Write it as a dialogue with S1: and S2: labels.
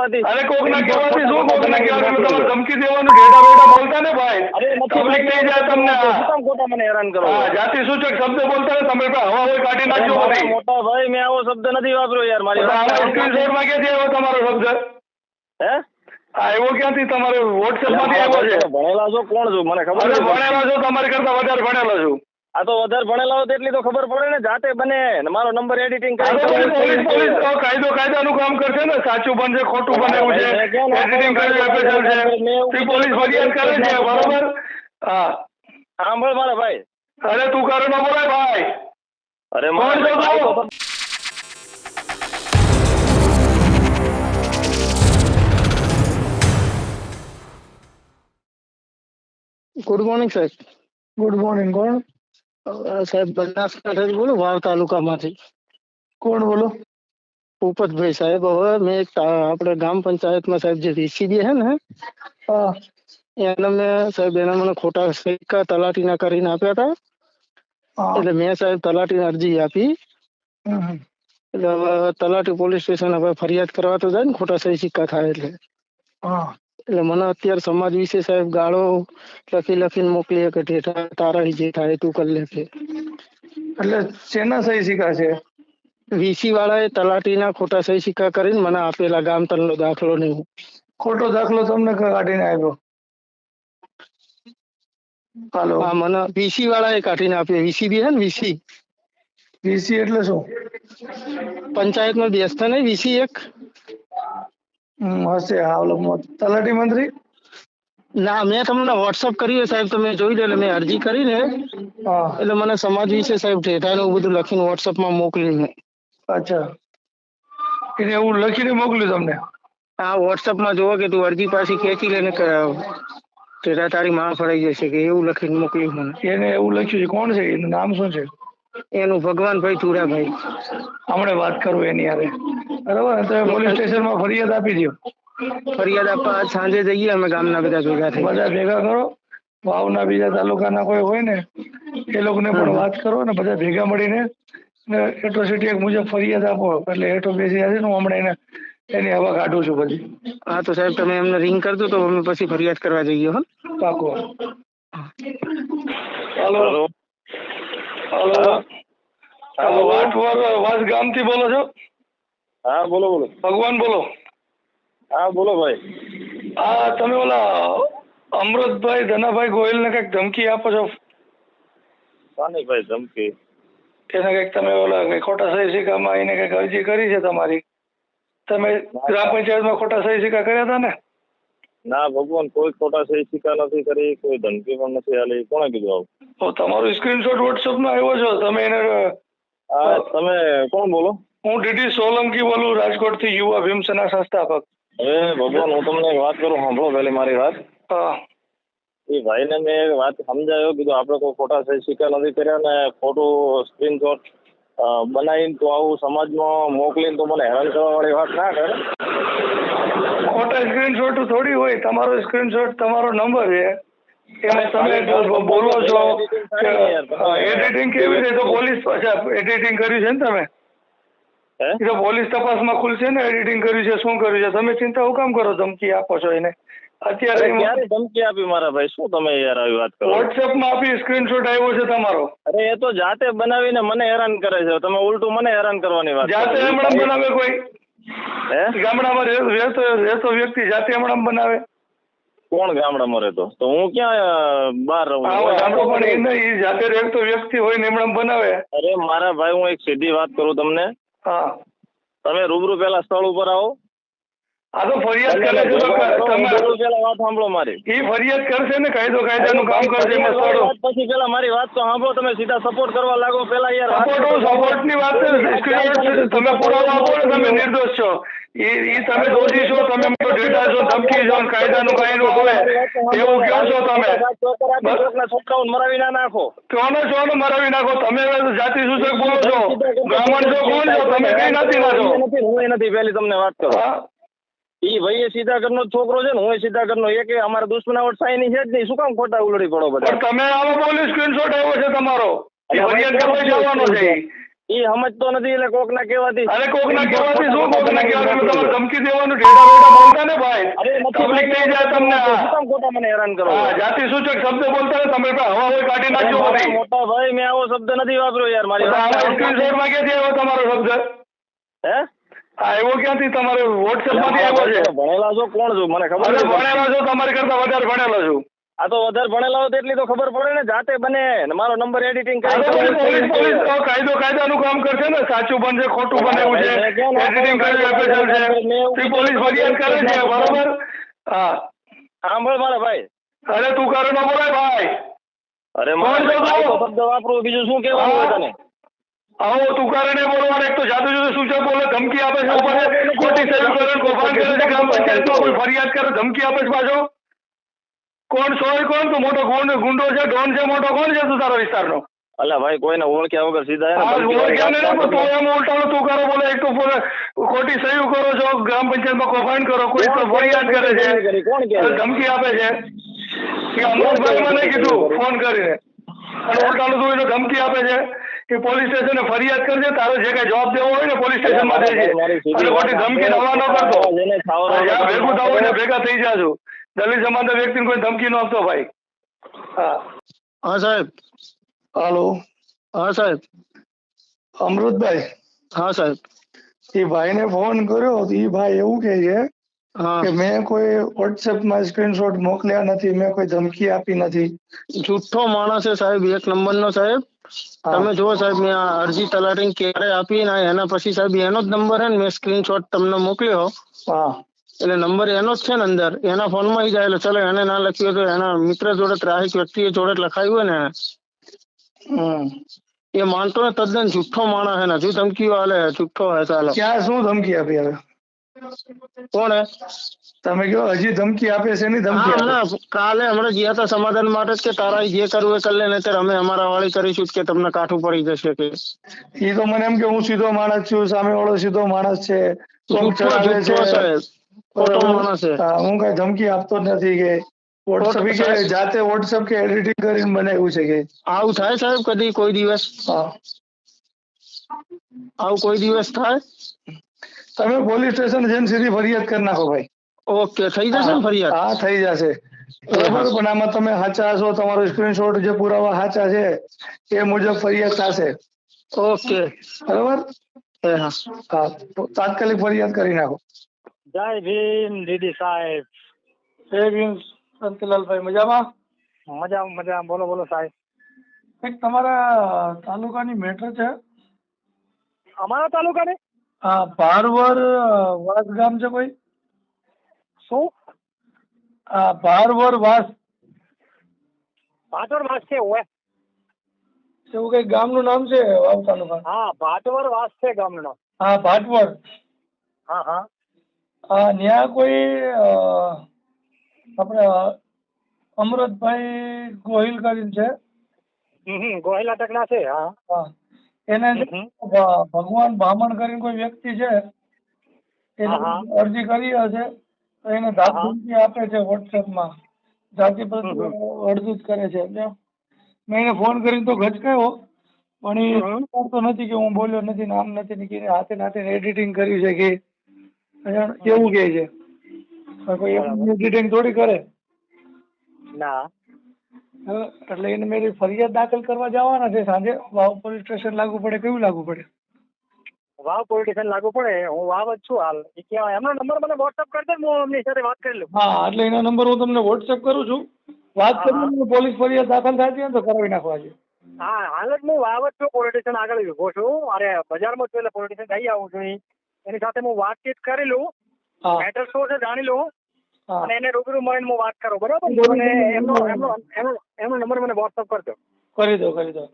S1: કહેવાથી.
S2: અરે કોકના કહેવાથી શું કોકના કહેવાથી? તમારે ધમકી દેવાનું ઢેડા બેડા બોલતા ને ભાઈ?
S1: નથી
S2: થઈ જાય તમને?
S1: શું ખોટા મને હેરાન કરો.
S2: હા જાતિ સૂચક શબ્દ બોલતા ને તમે પણ હવા હોય કાઢી નાખજો બધી.
S1: મોટા ભાઈ મેં આવો શબ્દ નથી વાપર્યો યાર મારી
S2: આમાં સ્ક્રીનશોટમાં ક્યાંથી આવ્યો તમારો શબ્દ?
S1: હે?
S2: આ આવ્યો ક્યાંથી તમારે વોટ્સએપમાંથી આવ્યો છે?
S1: ભણેલા છો કોણ છો? મને ખબર.
S2: ભણેલા છો તમારી કરતા વધારે ભણેલા છું.
S1: આ તો વધારે ભણેલા હોય એટલી તો ખબર પડે ને જાતે બને. ને મારો નંબર એડિટિંગ
S2: કાયદો કાયદાનું કામ કરશે ને. સાચું બનશે ખોટું બને એવું છે. એડિટિંગ કરી છે પોલીસ ફરિયાદ કરે છે બરોબર? હા.
S1: સાંભળ મારા ભાઈ.
S2: અરે તું કરો ન બોલાય ભાઈ.
S1: અરે મારા
S3: ગુડ મોર્નિંગ સાહેબ
S4: ગુડ મોર્નિંગ કોણ?
S3: સાહેબ બનાસકાંઠાથી બોલો વાવ તાલુકામાંથી.
S4: કોણ બોલો?
S3: ભૂપતભાઈ સાહેબ હવે મેં આપણે ગ્રામ પંચાયતમાં સાહેબ જે વીસીબી છે ને એને મેં સાહેબ એને મને ખોટા સિક્કા તલાટીના કરીને આપ્યા હતા એટલે મેં સાહેબ તલાટીને અરજી આપી. એટલે હવે તલાટી પોલીસ સ્ટેશન હવે ફરિયાદ કરવા તો જાય ને ખોટા સહી સિક્કા થાય એટલે.
S4: હા.
S3: એટલે મને અત્યારે સમાજ વિશે સાહેબ ગાળો લખી લખીને મોકલી કે ઠેઠા તારા જે થાય તું કરી લે છે
S4: એટલે શેના સહી સિક્કા છે?
S3: વીસી વાળાએ તલાટીના ખોટા સહી સિક્કા કરીને મને આપેલા ગામ તનનો દાખલો નહીં
S4: ખોટો દાખલો તમને કાઢીને આપ્યો? હાલો.
S3: હા મને વીસી વાળાએ કાઢીને આપ્યો. વીસી બી હે ને વીસી?
S4: વીસી એટલે શું?
S3: પંચાયતમાં બેસતા નહીં વીસી એક.
S4: હશે હા તલાટી મંત્રી?
S3: ના મેં તમને વોટ્સઅપ કર્યું સાહેબ તમે જોઈ લો એટલે મેં અરજી કરીને એટલે મને સમાજ વિશે સાહેબ ઠેઠાનું બધું લખીને વોટ્સઅપમાં મોકલ્યું મેં
S4: અચ્છા. એને એવું લખીને મોકલ્યું તમને?
S3: હા વોટ્સઅપમાં જોવો કે તું અરજી પાછી ખેંચી લઈને ઠેઠા તારી માં ફરાઈ જશે કે એવું લખીને મોકલ્યું મને.
S4: એને એવું લખ્યું છે. કોણ છે? એનું નામ શું છે?
S3: એનું ભગવાનભાઈ ચુડાભાઈ
S4: હમણે વાત કરું એની યારે બરાબર તમે પોલીસ સ્ટેશનમાં ફરિયાદ આપી દો
S3: ફરિયાદ આપવા સાંજે જઈએ અમે ગામના બધા ભેગા થઈ
S4: બધા ભેગા કરો. વાવના બીજા તાલુકાના કોઈ હોય ને એ લોકોને પણ વાત કરો ને બધા ભેગા મળીને એટ્રોસિટી એક મુજબ ફરિયાદ આપો. એટલે એટો બેસી જશે હું હમણાં એને એની હવા કાઢું છું પછી
S3: હા તો સાહેબ તમે એમને રિંગ કરજો તો અમે પછી ફરિયાદ કરવા જઈએ હો.
S4: પાકો.
S2: હાલો.
S1: હલો.
S2: હાલો. વાટ વાસ ગામથી બોલો છો?
S1: હા બોલો બોલો.
S2: ભગવાન બોલો.
S1: હા બોલો ભાઈ.
S2: હા તમે ઓલા અમૃતભાઈ ધનાભાઈ ગોયલને કંઈક ધમકી આપો છો?
S1: સાની ભાઈ ધમકી?
S2: તેને કંઈક તમે ઓલા કંઈક ખોટા સહી સિક્કામાં એને કંઈક અરજી કરી છે તમારી? તમે ગ્રામ પંચાયતમાં ખોટા સહી સિક્કા કર્યા હતા ને?
S1: ના ભગવાન કોઈ ખોટા સહી સિક્કા નથી કરી કોઈ ધમકી પણ નથી આલી કોણે કીધું આવું?
S2: તમારો સ્ક્રીનશોટ વોટ્સઅપમાં આવ્યો છો. તમે એને
S1: તમે કોણ બોલો?
S2: હું ડીટી સોલંકી બોલું રાજકોટથી યુવા ભીમસેના સંસ્થાપક.
S1: હવે ભગવાન હું તમને એક વાત કરું સાંભળો પહેલી મારી વાત.
S2: હા.
S1: એ ભાઈને મેં વાત સમજાયો કીધું આપણે કોઈ ખોટા સહી સ્વીકાર નથી કર્યા ને ખોટું સ્ક્રીનશોટ બનાવીને તો આવું સમાજમાં મોકલીને તો મને હેરાન કરવા વાળી વાત ના કરે.
S2: ખોટા સ્ક્રીનશોટ થોડી હોય તમારો સ્ક્રીનશોટ તમારો નંબર છે. તમે બોલો છો એડિટિંગ કેવી રીતે? પોલીસ એડિટિંગ કર્યું છે ને તમે? એ તો પોલીસ તપાસમાં ખુલશે ને એડિટિંગ કર્યું છે શું કર્યું છે? તમે ચિંતા હું કામ કરો? ધમકી આપો છો એને. અત્યારે
S1: ક્યારે ધમકી આપી મારા ભાઈ? શું તમે યાર આવી વાત કરો?
S2: વોટ્સએપમાં આપી સ્ક્રીનશોટ આવ્યો છે તમારો.
S1: અરે એ તો જાતે બનાવીને મને હેરાન કરે છે. તમે ઉલટું મને હેરાન કરવાની વાત
S2: જાતે. હમણાં બનાવે કોઈ?
S1: હે?
S2: ગામડામાં રહેતો રહેતો વ્યક્તિ જાતે હમણાં બનાવે.
S1: કોણ ગામડામાં રહેતો? તો હું ક્યાં બહાર રહું?
S2: પણ એને એ જાતે રહેતો વ્યક્તિ હોય ને એમણે બનાવે.
S1: અરે મારા ભાઈ હું એક સીધી વાત કરું તમને.
S2: હા.
S1: તમે રૂબરૂ પેલા સ્થળ ઉપર આવો.
S2: આ તો ફરિયાદ કરે છે તમે
S1: પેલા વાત સાંભળો મારી.
S2: એ ફરિયાદ કરશે ને કાયદો કાયદાનું કામ કરશે એમાં સ્થળો.
S1: પછી પેલા મારી વાત તો સાંભળો તમે સીધા સપોર્ટ કરવા લાગો પેલા યાર
S2: સપોર્ટ સપોર્ટની વાત. તમે પુરાવા આપો ને તમે નિર્દોષ છો. એ તમે દોષી છો તમે ધમકી છો કાયદાનું કાંઈ હોય એવું કહો છો તમે.
S1: કોકના મરાવી ના નાખો
S2: કોનો છો મરાવી નાખો. તમે જાતિ સૂચક બોલો છો. બ્રાહ્મણ છો કોણ છો? તમે કઈ નથી ના છો
S1: હું નથી. પહેલી તમને વાત કરો. ઈ ભાઈ સીધા ઘરનો છોકરો છે ને હું સીધા ઘરનો એક એ અમારા દુશ્મનાવટ સાઈની છે જ નહીં. શું કામ ખોટા ઉલડી પડો બધા?
S2: તમે આવો બોલી સ્ક્રીનશોટ આવ્યો છે તમારો. ફરિયાદ કરવા જવાનો છે ઈ
S1: સમજતો નથી એટલે કોક ના કહેવાથી
S2: અરે કોકના કહેવાથી શું કોકના કહેવાથી તમે ધમકી દેવાનું ઢેડા બેડા બોલતા ને ભાઈ?
S1: અરે
S2: પબ્લિક થઈ જાય તમને
S1: ખતમ ખોટા મને હેરાન કરો?
S2: જાતિ સૂચક શબ્દ બોલતા ને તમે હવા હોય કાઢી નાખજો બધી
S1: મોટા ભાઈ મેં આવો શબ્દ નથી વાપર્યો યાર મારી
S2: સ્ક્રીનશોટમાં ક્યાંથી આવ્યો તમારો શબ્દ?
S1: હે?
S2: આવ્યો એવો ક્યાંથી? તમારે વોટ્સએપમાંથી આવ્યો છે.
S1: ભણેલા છો કોણ છો? મને ખબર છે.
S2: ભણેલા છો તમારી કરતા વધારે ભણેલા છું.
S1: આ તો વધારે ભણેલા હોય એટલી તો ખબર પડે ને જાતે બને. ને મારો નંબર એડિટિંગ
S2: કાયદો કાયદાનું કામ કરશે ને સાચું બનશે ખોટું બને એવું છે. એડિટિંગ કરી આપે છે. તો પોલીસ ફરિયાદ કરે છે બરોબર? હા.
S1: સાંભળ મારા ભાઈ.
S2: અરે તું કરો ન બોલાય ભાઈ.
S1: અરે શબ્દ વાપરું બીજું શું કહેવાનું હોય તને?
S2: આવો તું કારણે બોલવાનું એક તો જાદુ જાદુ સૂચક બોલે ધમકી આપે છે ઉપર. ખોટી સહી કરે કૌભાંડ કરે છે ગ્રામ પંચાયતમાં કોઈ ફરિયાદ કરે ધમકી આપે છે પાછો. કોણ સોય કોણ તું મોટો ગુંડ ગુંડો છે ડોન છે મોટો કોણ છે તું તારા વિસ્તારનો?
S1: અલા ભાઈ કોઈને ઓળખ્યા વગર સીધા
S2: ઓળખ્યા તું એમ ઉલટાનો તું કરો બોલે એક તો ખોટી સહી કરો છો ગ્રામ પંચાયતમાં કૌભાંડ કરો કોઈ તો ફરિયાદ કરે છે.
S1: કોણ
S2: ધમકી આપે છે. કે અમૃતભાઈ મને કીધું ફોન કરીને. અને ઉલટાનો તું એને ધમકી આપે છે કે પોલીસ સ્ટેશને ફરિયાદ કરજે તારે જે કઈ જવાબ દેવો હોય ને પોલીસ સ્ટેશનમાં દેજે અને ખોટી ધમકી નવા ન કરતો. ભેગું થવું ભેગા થઈ જાજો દલિત સમાજના વ્યક્તિને કોઈ ધમકી ન આપતો ભાઈ હા
S3: હા સાહેબ
S2: હાલો
S3: હા સાહેબ
S2: અમૃતભાઈ
S3: હા સાહેબ
S2: એ ભાઈને ફોન કર્યો તો એ ભાઈ એવું કહે છે
S3: હા
S2: કે મેં કોઈ વોટ્સએપમાં સ્ક્રીનશોટ મોકલ્યા નથી મેં કોઈ ધમકી આપી નથી.
S3: જુઠ્ઠો માણસ છે સાહેબ એક નંબરનો સાહેબ.
S2: હા.
S3: તમે જુઓ સાહેબ મેં આ અરજી તલાટીને ક્યારે આપી ને એના પછી સાહેબ એનો જ નંબર હે ને મેં સ્ક્રીનશોટ તમને મોકલ્યો.
S2: હા.
S3: એટલે નંબર એનો જ છે ને અંદર. એના ફોનમાં જાય એટલે ચલો એને ના લખ્યું તો એના મિત્ર જોડે ત્રાહિક વ્યક્તિએ જોડે લખાયું હોય ને. એ માનતો ને તદ્દન જુઠ્ઠો માણસ હે ને. હજુ ધમકીઓ હાલે જુઠ્ઠો હે ચાલો.
S2: ક્યાં શું ધમકી આપી હવે?
S3: કોણ હે?
S2: તમે કહો હજી ધમકી આપે છે નહીં ધમકી આપે.
S3: કાલે હમણાં ગયા હતા સમાધાન માટે જ કે તારા જે કરવું એ કરી લે નહીંતર અમે અમારા વાળી કરીશું કે તમને કાઠું પડી જશે કે.
S2: એ તો મને એમ કે હું સીધો માણસ છું સામે વાળો સીધો માણસ છે. કોક
S3: જુઠ્ઠો
S2: ચડાવે
S3: જુઠ્ઠો
S2: છે.
S3: સાહેબ ખોટો
S2: બરોબર?
S3: માણસ છે
S2: હા, હું કઈ ધમકી આપતો જ નથી કે વોટ્સઅપ કે
S3: સાહેબ.
S2: જાતે વોટ્સઅપ કે એડિટિંગ કરીને બનાવ્યું છે કે
S3: આવું થાય સાહેબ કદી કોઈ દિવસ
S2: હા
S3: આવું કોઈ દિવસ થાય
S2: તમે પોલીસ સ્ટેશન જઈને સીધી ફરિયાદ કરી નાખો ભાઈ
S3: ઓકે થઈ જશે ને ફરિયાદ
S2: હા થઈ જશે બરાબર પણ આમાં તમે સાચા છો તમારો સ્ક્રીનશોટ જે પુરાવા સાચા છે એ મુજબ ફરિયાદ થશે
S3: ઓકે
S2: બરાબર
S3: એ હા
S2: હા તો તાત્કાલિક ફરિયાદ કરી નાખો
S5: જય ભીમ દીદી સાહેબ.
S2: જય ભીમ. શાંતિલાલભાઈ મજામાં?
S5: મજા મજા. બોલો બોલો સાહેબ.
S2: એક તમારા તાલુકાની મેટર છે?
S5: અમારા તાલુકાની?
S2: હા ભારવર વાસ ગામ છે કોઈ?
S5: શું?
S2: હા ભારવર વાસ.
S5: ભાટવર વાસ છે ઓય.
S2: એવું કઈ ગામનું નામ છે વાવ તાલુકા?
S5: હા ભાટવર વાસ છે ગામનું નામ.
S2: હા ભાટવર
S5: હા હા
S2: હા. ત્યાં કોઈ આપણે અમૃતભાઈ ગોહિલ કરીને છે?
S5: ગોહિલ હમ છે હા.
S2: એને ભગવાન બામણ કરીને કોઈ વ્યક્તિ છે? એને. અરજી કરી હશે તો એને ધાક આપે છે વોટ્સએપમાં. જાતિ પ્રત્યે જ કરે છે? મેં એને ફોન કરીને તો ગચકાયો પણ એ કરતો નથી કે હું બોલ્યો નથી નામ નથી ને હાથે ને એડિટિંગ કર્યું છે કે એવું કે છે. કોઈ એડિટિંગ થોડી કરે.
S5: ના.
S2: એટલે એને મેરી ફરિયાદ દાખલ કરવા જવાના છે. સાંજે વાવ પોલીસ સ્ટેશન લાગુ પડે કયું લાગુ પડે?
S5: વાવ પોલીસ સ્ટેશન લાગુ પડે. હું વાવ જ છું હાલ. એ ક્યાં એમનો નંબર મને વોટ્સઅપ કરી દે હું એમની સાથે વાત કરી લઉં.
S2: હા એટલે એનો નંબર હું તમને વોટ્સએપ કરું છું. વાત કરીને પોલીસ ફરિયાદ દાખલ થતી હોય ને તો કરાવી નાખવા છે.
S5: હા હાલ જ હું વાવ જ છું પોલીસ સ્ટેશન આગળ ઊભો છું. અરે બજારમાં છું એટલે પોલીસ સ્ટેશન જઈ આવું છું. એની સાથે હું વાતચીત કરી લઉં. મેટર શું છે જાણી લઉં. અને એને રૂબરૂ મળીને હું વાત કરું. બરાબર? અને એમનો એમનો એમનો એમનો નંબર મને વોટ્સઅપ કરજો
S2: કરી દો કરી દો.